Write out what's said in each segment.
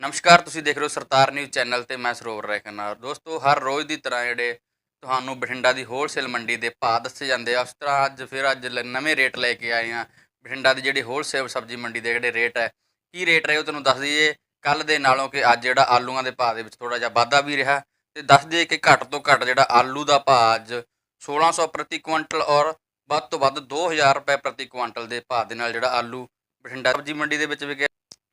ਨਮਸਕਾਰ, ਤੁਸੀਂ ਦੇਖ ਰਹੇ ਹੋ ਸਰਤਾਰ ਨਿਊਜ਼ ਚੈਨਲ ਤੇ ਮੈਂ ਸਰੋਵਰ ਰੈਕਨਾਰ। ਦੋਸਤੋ, ਹਰ ਰੋਜ਼ ਦੀ ਤਰ੍ਹਾਂ ਜਿਹੜੇ ਤੁਹਾਨੂੰ ਬਠਿੰਡਾ ਦੀ ਹੋਲਸੇਲ ਮੰਡੀ ਦੇ ਭਾਅ ਦੱਸੇ ਜਾਂਦੇ ਆ, ਉਸ ਤਰ੍ਹਾਂ ਅੱਜ ਫਿਰ ਅੱਜ ਲ- ਨਵੇਂ ਰੇਟ ਲੈ ਕੇ ਆਏ ਆ। ਬਠਿੰਡਾ ਦੀ ਜਿਹੜੀ ਹੋਲਸੇਲ ਸਬਜ਼ੀ ਮੰਡੀ ਦੇ ਜਿਹੜੇ ਰੇਟ ਹੈ, ਕੀ ਰੇਟ ਰਹੇ ਉਹ ਤੁਹਾਨੂੰ ਦੱਸ ਦਈਏ। ਕੱਲ ਦੇ ਨਾਲੋਂ ਕਿ ਅੱਜ ਜਿਹੜਾ ਆਲੂਆਂ ਦੇ ਭਾਅ ਦੇ ਵਿੱਚ ਥੋੜਾ ਜਿਹਾ ਵਾਧਾ ਵੀ ਰਿਹਾ ਤੇ ਦੱਸ ਦਈਏ ਕਿ ਘੱਟ ਤੋਂ ਘੱਟ ਜਿਹੜਾ ਆਲੂ ਦਾ ਭਾਅ ਅੱਜ 1600 ਪ੍ਰਤੀ ਕੁਇੰਟਲ ਔਰ ਵੱਧ ਤੋਂ ਵੱਧ 2000 ਰੁਪਏ ਪ੍ਰਤੀ ਕੁਇੰਟਲ ਦੇ ਭਾਅ ਦੇ ਨਾਲ ਜਿਹੜਾ ਆਲੂ ਬਠਿੰਡਾ ਸਬਜ਼ੀ ਮੰਡੀ ਦੇ ਵਿੱਚ ਵਿਕਿਆ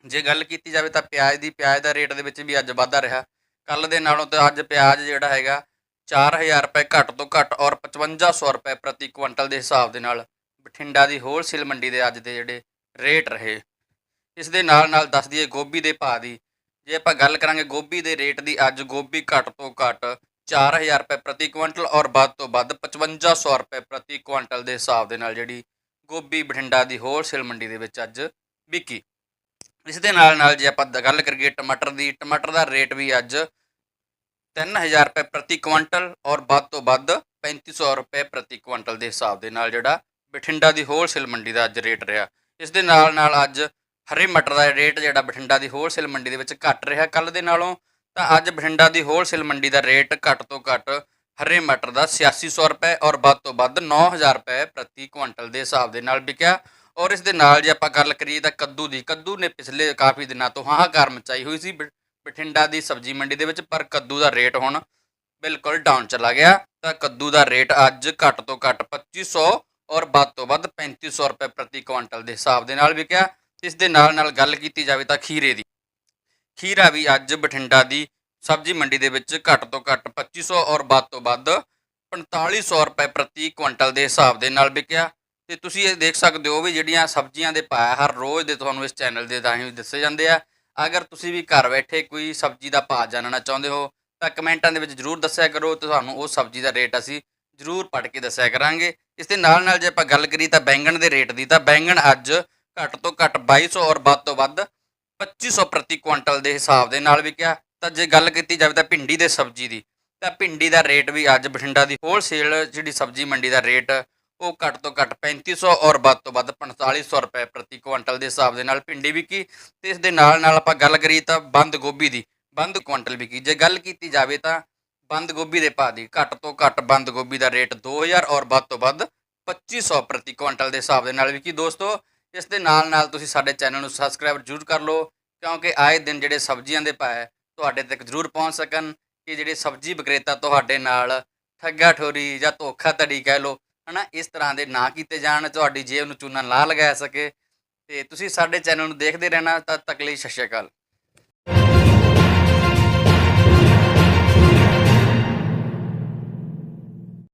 ਜੇ ਗੱਲ ਕੀਤੀ ਜਾਵੇ ਤਾਂ ਪਿਆਜ਼ ਦੀ, ਪਿਆਜ਼ ਦਾ ਰੇਟ ਦੇ ਵਿੱਚ ਵੀ ਅੱਜ ਵਾਧਾ ਰਿਹਾ। ਕੱਲ ਦੇ ਨਾਲੋਂ ਤਾਂ ਅੱਜ ਪਿਆਜ਼ ਜਿਹੜਾ ਹੈਗਾ 4000 ਰੁਪਏ ਘੱਟ ਤੋਂ ਘੱਟ ਔਰ 5500 ਰੁਪਏ ਪ੍ਰਤੀ ਕੁਇੰਟਲ ਦੇ ਹਿਸਾਬ ਦੇ ਨਾਲ ਬਠਿੰਡਾ ਦੀ ਹੋਲਸੇਲ ਮੰਡੀ ਦੇ ਅੱਜ ਦੇ ਜਿਹੜੇ ਰੇਟ ਰਹੇ। ਇਸ ਦੇ ਨਾਲ ਨਾਲ ਦੱਸ ਦਈਏ ਗੋਭੀ ਦੇ ਭਾਅ ਦੀ। ਜੇ ਆਪਾਂ ਗੱਲ ਕਰਾਂਗੇ ਗੋਭੀ ਦੇ ਰੇਟ ਦੀ, ਅੱਜ ਗੋਭੀ ਘੱਟ ਤੋਂ ਘੱਟ 4000 ਰੁਪਏ ਪ੍ਰਤੀ ਕੁਇੰਟਲ ਔਰ ਵੱਧ ਤੋਂ ਵੱਧ 5500 ਰੁਪਏ ਪ੍ਰਤੀ ਕੁਇੰਟਲ ਦੇ ਹਿਸਾਬ ਦੇ ਨਾਲ ਜਿਹੜੀ ਗੋਭੀ ਬਠਿੰਡਾ ਦੀ ਹੋਲਸੇਲ ਮੰਡੀ ਦੇ ਵਿੱਚ ਅੱਜ ਵਿਕੀ। ਇਸ ਦੇ ਨਾਲ ਨਾਲ ਜੇ ਆਪਾਂ ਦ- ਗੱਲ ਕਰੀਏ ਟਮਾਟਰ ਦੀ, ਟਮਾਟਰ ਦਾ ਰੇਟ ਵੀ ਅੱਜ 3000 ਰੁਪਏ ਪ੍ਰਤੀ ਕੁਇੰਟਲ ਔਰ ਵੱਧ ਤੋਂ ਵੱਧ 3500 ਰੁਪਏ ਪ੍ਰਤੀ ਕੁਇੰਟਲ ਦੇ ਹਿਸਾਬ ਦੇ ਨਾਲ ਜਿਹੜਾ ਬਠਿੰਡਾ ਦੀ ਹੋਲਸੇਲ ਮੰਡੀ ਦਾ ਅੱਜ ਰੇਟ ਰਿਹਾ। ਇਸ ਦੇ ਨਾਲ ਨਾਲ ਅੱਜ ਹਰੇ ਮਟਰ ਦਾ ਰੇਟ ਜਿਹੜਾ ਬਠਿੰਡਾ ਦੀ ਹੋਲਸੇਲ ਮੰਡੀ ਦੇ ਵਿੱਚ ਘਟ ਰਿਹਾ। ਕੱਲ ਦੇ ਨਾਲੋਂ ਤਾਂ ਅੱਜ ਬਠਿੰਡਾ ਦੀ ਹੋਲਸੇਲ ਮੰਡੀ ਦਾ ਰੇਟ ਘੱਟ ਤੋਂ ਘੱਟ ਹਰੇ ਮਟਰ ਦਾ 8600 ਰੁਪਏ ਔਰ ਵੱਧ ਤੋਂ ਵੱਧ 9000 ਰੁਪਏ ਪ੍ਰਤੀ ਕੁਇੰਟਲ ਦੇ ਹਿਸਾਬ ਦੇ ਨਾਲ ਵਿਕਿਆ। ਔਰ ਇਸ ਦੇ ਨਾਲ ਜੇ ਆਪਾਂ ਗੱਲ ਕਰੀਏ ਤਾਂ ਕੱਦੂ ਦੀ, ਕੱਦੂ ਨੇ ਪਿਛਲੇ ਕਾਫੀ ਦਿਨਾਂ ਤੋਂ ਹਾਹਾਕਾਰ ਮਚਾਈ ਹੋਈ ਸੀ, ਬ- ਬਠਿੰਡਾ ਦੀ ਸਬਜ਼ੀ ਮੰਡੀ ਦੇ ਵਿੱਚ, ਪਰ ਕੱਦੂ ਦਾ ਰੇਟ ਹੁਣ ਬਿਲਕੁਲ ਡਾਊਨ ਚਲਾ ਗਿਆ। ਤਾਂ ਕੱਦੂ ਦਾ ਰੇਟ ਅੱਜ ਘੱਟ ਤੋਂ ਘੱਟ 2500 ਔਰ ਵੱਧ ਤੋਂ ਵੱਧ 3500 ਰੁਪਏ ਪ੍ਰਤੀ ਕੁਇੰਟਲ ਦੇ ਹਿਸਾਬ ਦੇ ਨਾਲ ਵਿਕਿਆ। ਇਸ ਦੇ ਨਾਲ ਨਾਲ ਗੱਲ ਕੀਤੀ ਜਾਵੇ ਤਾਂ ਖੀਰੇ ਦੀ। ਖੀਰਾ ਵੀ ਅੱਜ ਬਠਿੰਡਾ ਦੀ ਸਬਜ਼ੀ ਮੰਡੀ ਦੇ ਵਿੱਚ ਘੱਟ ਤੋਂ ਘੱਟ 2500 ਔਰ ਵੱਧ ਤੋਂ ਵੱਧ 4500 ਰੁਪਏ ਪ੍ਰਤੀ ਕੁਇੰਟਲ ਦੇ ਹਿਸਾਬ ਦੇ ਨਾਲ ਵਿਕਿਆ। ਤੇ ਤੁਸੀਂ ਇਹ ਦੇਖ ਸਕਦੇ ਹੋ ਵੀ ਜਿਹੜੀਆਂ ਸਬਜ਼ੀਆਂ ਦੇ ਭਾਅ ਹਰ ਰੋਜ਼ ਦੇ ਤੁਹਾਨੂੰ ਇਸ ਚੈਨਲ ਦੇ ਰਾਹੀਂ ਦੱਸੇ ਜਾਂਦੇ ਆ। ਅਗਰ ਤੁਸੀਂ ਵੀ ਘਰ ਬੈਠੇ ਕੋਈ ਸਬਜ਼ੀ ਦਾ ਭਾਅ ਜਾਣਨਾ ਚਾਹੁੰਦੇ ਹੋ, ਤਾਂ ਕਮੈਂਟਾਂ ਦੇ ਵਿੱਚ ਜਰੂਰ ਦੱਸਿਆ ਕਰੋ ਤੇ ਤੁਹਾਨੂੰ ਉਹ ਸਬਜ਼ੀ ਦਾ ਰੇਟ ਅਸੀਂ ਜਰੂਰ ਪੜ੍ਹ ਕੇ ਦੱਸਿਆ ਕਰਾਂਗੇ। ਇਸ ਦੇ ਨਾਲ ਨਾਲ ਜੇ ਆਪਾਂ ਗੱਲ ਕਰੀ ਤਾਂ ਬੈਂਗਣ ਦੇ ਰੇਟ ਦੀ, ਤਾਂ ਬੈਂਗਣ ਅੱਜ ਘੱਟ ਤੋਂ ਘੱਟ 2200 ਔਰ ਵੱਧ ਤੋਂ ਵੱਧ 2500 ਪ੍ਰਤੀ ਕੁਇੰਟਲ ਦੇ ਹਿਸਾਬ ਦੇ ਨਾਲ ਵਿਕਿਆ। ਤਾਂ ਜੇ ਗੱਲ ਕੀਤੀ ਜਾਵੇ ਤਾਂ ਭਿੰਡੀ ਦੇ ਸਬਜ਼ੀ ਦੀ, ਤਾਂ ਭਿੰਡੀ ਦਾ ਰੇਟ ਵੀ ਅੱਜ ਬਠਿੰਡਾ ਦੀ ਹੋਲਸੇਲ ਜਿਹੜੀ ਸਬਜ਼ੀ ਮੰਡੀ ਦਾ ਰੇਟ ਉਹ ਘੱਟ ਤੋਂ ਘੱਟ 3500 ਔਰ ਵੱਧ ਤੋਂ ਵੱਧ 4500 ਰੁਪਏ ਪ੍ਰਤੀ ਕੁਇੰਟਲ ਦੇ ਹਿਸਾਬ ਦੇ ਨਾਲ ਭਿੰਡੀ ਵਿਕੀ ਤੇ ਇਸ ਦੇ ਨਾਲ ਨਾਲ ਆਪਾਂ ਗੱਲ ਕਰੀਏ ਤਾਂ ਬੰਦ ਗੋਭੀ ਦੀ। ਬੰਦ ਕੁਇੰਟਲ ਵਿਕੀ। ਜੇ ਗੱਲ ਕੀਤੀ ਜਾਵੇ ਤਾਂ ਬੰਦ ਗੋਭੀ ਦੇ ਭਾਅ ਦੀ, ਘੱਟ ਤੋਂ ਘੱਟ ਬੰਦ ਗੋਭੀ ਦਾ ਰੇਟ 2000 ਔਰ ਵੱਧ ਤੋਂ ਵੱਧ 2500 ਪ੍ਰਤੀ ਕੁਇੰਟਲ ਦੇ ਹਿਸਾਬ ਦੇ ਨਾਲ ਵਿਕੀ। ਦੋਸਤੋ, ਇਸ ਦੇ ਨਾਲ ਨਾਲ ਤੁਸੀਂ ਸਾਡੇ ਚੈਨਲ ਨੂੰ ਸਬਸਕ੍ਰਾਈਬ ਜ਼ਰੂਰ ਕਰ ਲਓ, ਕਿਉਂਕਿ ਆਏ ਦਿਨ ਜਿਹੜੇ ਸਬਜ਼ੀਆਂ ਦੇ ਭਾਅ ਹੈ, ਤੁਹਾਡੇ ਤੱਕ ਜ਼ਰੂਰ ਪਹੁੰਚ ਸਕਣ ਕਿ ਜਿਹੜੇ ਸਬਜ਼ੀ ਵਿਕਰੇਤਾ ਤੁਹਾਡੇ ਨਾਲ ਠੱਗਾ ਠੋਰੀ ਜਾਂ ਧੋਖਾਧੜੀ ਕਹਿ ਲਓ ਹਨਾ, ਇਸ ਤਰ੍ਹਾਂ ਦੇ ਨਾ ਕੀਤੇ ਜਾਣ, ਤੁਹਾਡੀ ਜੇਬ ਨੂੰ ਚੂਨਾ ਨਾ ਲਗਾਇਆ ਸਕੇ। ਤੇ ਤੁਸੀਂ ਸਾਡੇ ਚੈਨਲ ਨੂੰ ਦੇਖਦੇ ਰਹਿਣਾ ਤਾਂ ਤੱਕ ਲਈ ਸ਼ਸ਼ਿਆਕਾਲ